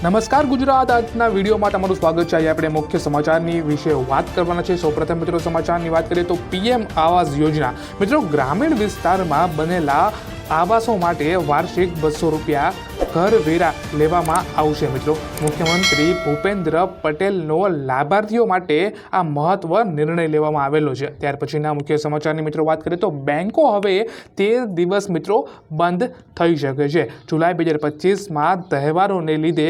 નમસ્કાર, ગુજરાત આજના વિડીયોમાં તમારું સ્વાગત છે. આપણે મુખ્ય સમાચારની વિશે વાત કરવાના છે. સૌપ્રથમ મિત્રો, સમાચારની વાત કરીએ તો પીએમ આવાસ યોજના. મિત્રો, ગ્રામીણ વિસ્તારમાં બનેલા આવાસો માટે વાર્ષિક બસો રૂપિયા ઘર વેરા લેવામાં આવશે મિત્રો. મુખ્યમંત્રી ભૂપેન્દ્ર પટેલનો લાભાર્થીઓ માટે આ મહત્વ નિર્ણય લેવામાં આવેલો છે. ત્યાર પછીના મુખ્ય સમાચારની મિત્રો વાત કરીએ તો બેન્કો હવે તેર દિવસ મિત્રો બંધ થઈ શકે છે. જુલાઈ બે હજાર પચીસમાં તહેવારોને લીધે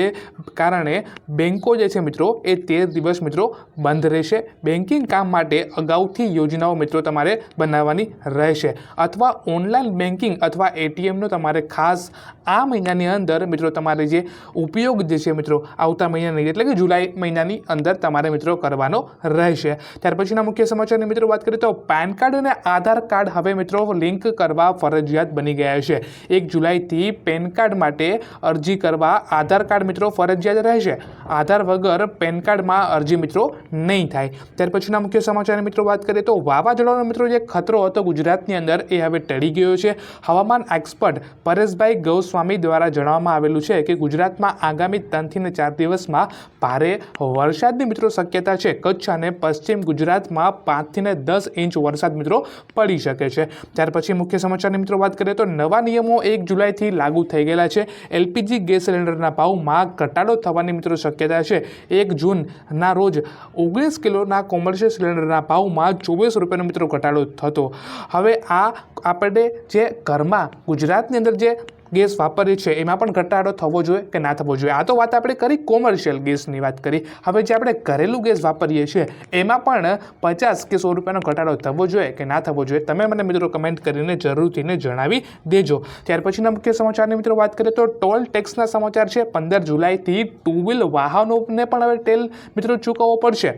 કારણે બેન્કો જે છે મિત્રો એ તેર દિવસ મિત્રો બંધ રહેશે. બેન્કિંગ કામ માટે અગાઉથી યોજનાઓ મિત્રો તમારે બનાવવાની રહેશે. અથવા ઓનલાઈન બેન્કિંગ અથવા એટીએમનો તમારે ખાસ આ મહિનાની અંદર મિત્રો તમારે જે ઉપયોગ જે છે મિત્રો આવતા મહિનાની એટલે કે જુલાઈ મહિનાની અંદર તમારે મિત્રો કરવાનો રહેશે. ત્યાર પછીના મુખ્ય સમાચારની મિત્રો વાત કરીએ તો પેન કાર્ડ અને આધાર કાર્ડ હવે મિત્રો લિંક કરવા ફરજિયાત બની ગયા છે. એક જુલાઈથી પેન કાર્ડ માટે અરજી કરવા આધાર કાર્ડ મિત્રો ફરજિયાત રહેશે. આધાર વગર પેન કાર્ડમાં અરજી મિત્રો નહીં થાય. ત્યાર પછીના મુખ્ય સમાચારની મિત્રો વાત કરીએ તો વાવાઝોડાનો મિત્રો જે ખતરો હતો ગુજરાતની અંદર એ હવે ટળી ગયો છે. હવામાન એક્સપર્ટ પરેશભાઈ ગૌસ્વામી દ્વારા જણાવવામાં આવેલું છે કે ગુજરાતમાં આગામી ત્રણથી ને ચાર દિવસમાં ભારે વરસાદની મિત્રો શક્યતા છે. કચ્છ અને પશ્ચિમ ગુજરાતમાં પાંચથી ને દસ ઇંચ વરસાદ મિત્રો પડી શકે છે. ત્યાર પછી મુખ્ય સમાચારની મિત્રો વાત કરીએ તો નવા નિયમો એક જુલાઈથી લાગુ થઈ ગયેલા છે. એલપીજી ગેસ સિલિન્ડરના ભાવમાં ઘટાડો થવાની મિત્રો શક્યતા છે. એક જૂનના રોજ ઓગણીસ કિલોના કોમર્શિયલ સિલિન્ડરના ભાવમાં ચોવીસ રૂપિયાનો મિત્રો ઘટાડો થતો. હવે આ આપણે જે ઘરમાં ગુજરાતની અંદર જે ગેસ વાપરીએ છીએ, એમાં પણ ઘટાડો થવો જોઈએ કે ના થવો જોઈએ? આ તો વાત આપણે કરી કોમર્શિયલ ગેસની વાત કરી. હવે જે આપણે ઘરેલું ગેસ વાપરીએ છીએ, એમાં પણ પચાસ કે સો રૂપિયાનો ઘટાડો થવો જોઈએ કે ના થવો જોઈએ? તમે મને મિત્રો કમેન્ટ કરીને જરૂરથીને જણાવી દેજો. ત્યાર પછીના મુખ્ય સમાચારની મિત્રો વાત કરીએ તો ટોલ ટેક્સના સમાચાર છે. પંદર જુલાઈથી ટુ વ્હીલ વાહનોને પણ હવે ટેલ મિત્રો ચૂકવવો પડશે.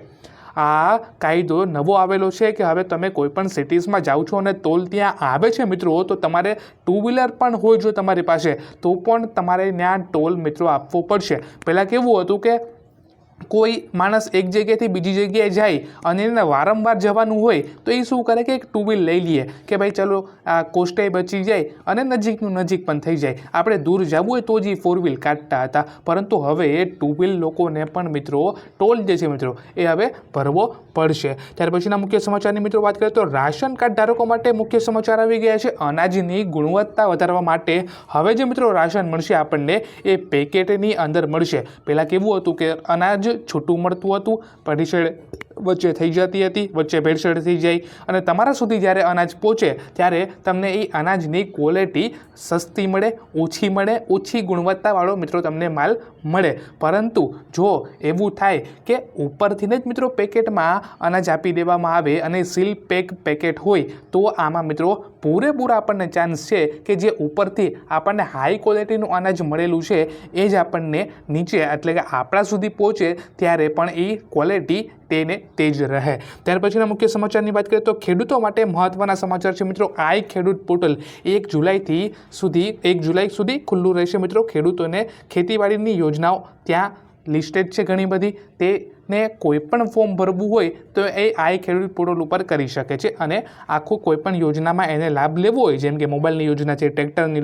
આ કાયદો નવો આવેલો છે કે હવે તમે કોઈપણ સિટીઝમાં જાઓ છો અને ટોલ ત્યાં આવે છે મિત્રો, તો તમારે ટુ વ્હીલર પણ હોય જો તમારી પાસે, તો પણ તમારે ત્યાં ટોલ મિત્રો આપવો પડશે. પહેલાં કેવું હતું કે કોઈ માણસ એક જગ્યાએથી બીજી જગ્યાએ જાય અને એને વારંવાર જવાનું હોય, તો એ શું કરે કે એક ટુ વ્હીલ લઈ લઈએ કે ભાઈ ચલો, આ કોસ્ટે બચી જાય અને નજીકનું નજીક પણ થઈ જાય. આપણે દૂર જવું હોય તો જ એ ફોર વ્હીલ કાઢતા હતા. પરંતુ હવે એ ટુ વ્હીલ લોકોને પણ મિત્રો ટોલ જે છે મિત્રો. એ હવે ભરવો પડશે. ત્યાર પછીના મુખ્ય સમાચારની મિત્રો વાત કરીએ તો રાશન કાર્ડ ધારકો માટે મુખ્ય સમાચાર આવી ગયા છે. અનાજની ગુણવત્તા વધારવા માટે હવે જે મિત્રો રાશન મળશે આપણને, એ પેકેટની અંદર મળશે. પહેલાં કેવું હતું કે અનાજ છૂટું મળતું હતું. ભેળસેળ વચ્ચે થઈ જતી હતી, વચ્ચે ભેળસેળ થઈ જાય અને તમારા સુધી જ્યારે અનાજ પહોંચે, ત્યારે તમને એ અનાજની ક્વોલિટી સસ્તી મળે, ઓછી મળે, ઓછી ગુણવત્તાવાળો મિત્રો તમને માલ મળે. પરંતુ જો એવું થાય કે ઉપરથીને જ મિત્રો પેકેટમાં અનાજ આપી દેવામાં આવે અને સીલ પેક પેકેટ હોય, તો આમાં મિત્રો પૂરેપૂરા આપણને ચાન્સ છે કે જે ઉપરથી આપણને હાઈ ક્વોલિટીનું અનાજ મળેલું છે, એ જ આપણને નીચે એટલે કે આપણા સુધી પહોંચે, ત્યારે પણ એ ક્વોલિટી તેને તે જ રહે. ત્યાર પછીના મુખ્ય સમાચારની વાત કરીએ તો ખેડૂતો માટે મહત્ત્વના સમાચાર છે મિત્રો, આઈ ખેડૂત પોર્ટલ. એક જુલાઈથી સુધી, એક જુલાઈ સુધી ખુલ્લું રહેશે મિત્રો ખેડૂતોને ખેતીવાડીની યોજનાઓ. ત્યાં લિસ્ટેડ છે ઘણી બધી. તેને કોઈ પણ ફોર્મ ભરવું હોય તો એ આઈ ખેડૂત પોર્ટલ ઉપર કરી શકે છે અને આખું કોઈપણ યોજનામાં એને લાભ લેવો હોય, જેમ કે મોબાઈલની યોજના છે, ટ્રેક્ટરની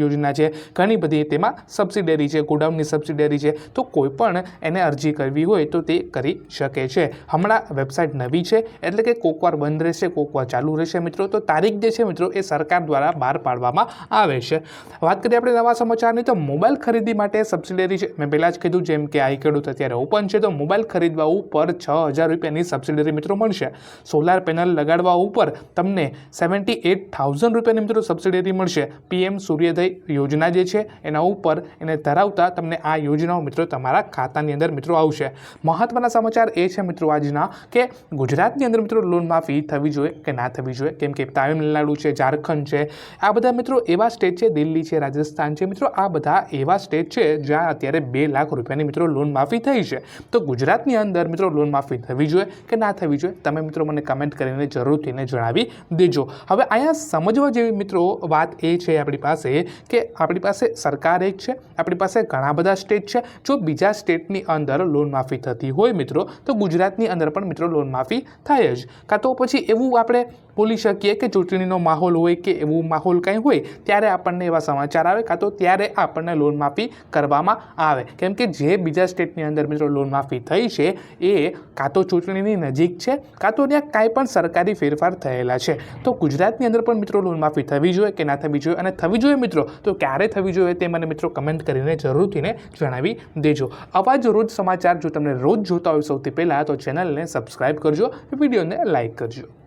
યોજના છે, ઘણી બધી તેમાં સબસિડરી છે, ગોડાઉનની સબસિડરી છે, તો કોઈ પણ એને અરજી કરવી હોય તો તે કરી શકે છે. હમણાં વેબસાઇટ નવી છે, એટલે કે કોકવાર બંધ રહેશે કોકવાર ચાલુ રહેશે મિત્રો, તો તારીખ જે છે મિત્રો, એ સરકાર દ્વારા બહાર પાડવામાં આવે છે. વાત કરીએ આપણે નવા સમાચારની, તો મોબાઈલ ખરીદી માટે સબસિડરી છે. મેં પહેલાં જ કીધું, જેમ કે આઈ ખેડૂત અત્યારે ઓપન છે, તો મોબાઈલ ખરીદવા ઉપર છ હજાર રૂપિયાની સબસિડરી મિત્રો મળશે. સોલાર પેનલ લગાડવા ઉપર તમને સેવન્ટી એટ થાઉઝન્ડ રૂપિયાની મિત્રો સબસિડરી મળશે. પીએમ સૂર્યોદય યોજના જે છે એના ઉપર એને ધરાવતા તમને આ યોજનાઓ મિત્રો તમારા ખાતાની અંદર મિત્રો આવશે. મહત્વના સમાચાર એ છે મિત્રો આજના કે ગુજરાતની અંદર મિત્રો લોન માફી થવી જોઈએ કે ના થવી જોઈએ? કેમ કે તામિલનાડુ છે, ઝારખંડ છે, આ બધા મિત્રો એવા સ્ટેટ છે, દિલ્હી છે, રાજસ્થાન છે. મિત્રો આ બધા એવા સ્ટેટ છે જ્યાં અત્યારે બે લાખ રૂપિયાની મિત્રો લોન માફી થઈ છે. તો ગુજરાતની અંદર મિત્રો લોન માફી થવી જોઈએ કે ના થવી જોઈએ તમે મિત્રો મને કમેન્ટ કરીને જરૂરથી એને જણાવી દેજો. હવે અહીંયા સમજવા જેવી મિત્રો વાત એ છે આપણી પાસે કે આપણી પાસે સરકાર એક છે, આપણી પાસે ઘણા બધા સ્ટેટ છે. જો બીજા સ્ટેટની અંદર લોન માફી થતી હોય મિત્રો, તો ગુજરાતની અંદર પણ મિત્રો લોન માફી થાય જ. કાં તો પછી એવું આપણે બોલી શકીએ કે ચૂંટણીનો માહોલ હોય કે એવું માહોલ કંઈ હોય, ત્યારે આપણને એવા સમાચાર આવે કાં તો ત્યારે આપણને લોન માફી કરવામાં આવે. કેમ કે જે બીજા સ્ટેટની અંદર મિત્રો લોન માફી થઈ છે, એ કાં તો ચૂંટણીની નજીક છે, કાં તો ત્યાં કાંઈ પણ સરકારી ફેરફાર થયેલા છે. તો ગુજરાતની અંદર પણ મિત્રો લોન માફી થવી જોઈએ કે ના થવી જોઈએ? અને થવી જોઈએ મિત્રો, તો ક્યારે થવી જોઈએ તે મને મિત્રો કમેન્ટ કરીને જરૂરથીને જણાવી દેજો. આવા જ રોજ સમાચાર જો તમને રોજ જોતા હોય સૌથી પહેલાં, તો ચેનલને સબસ્ક્રાઈબ કરજો, વિડીયોને લાઇક કરજો.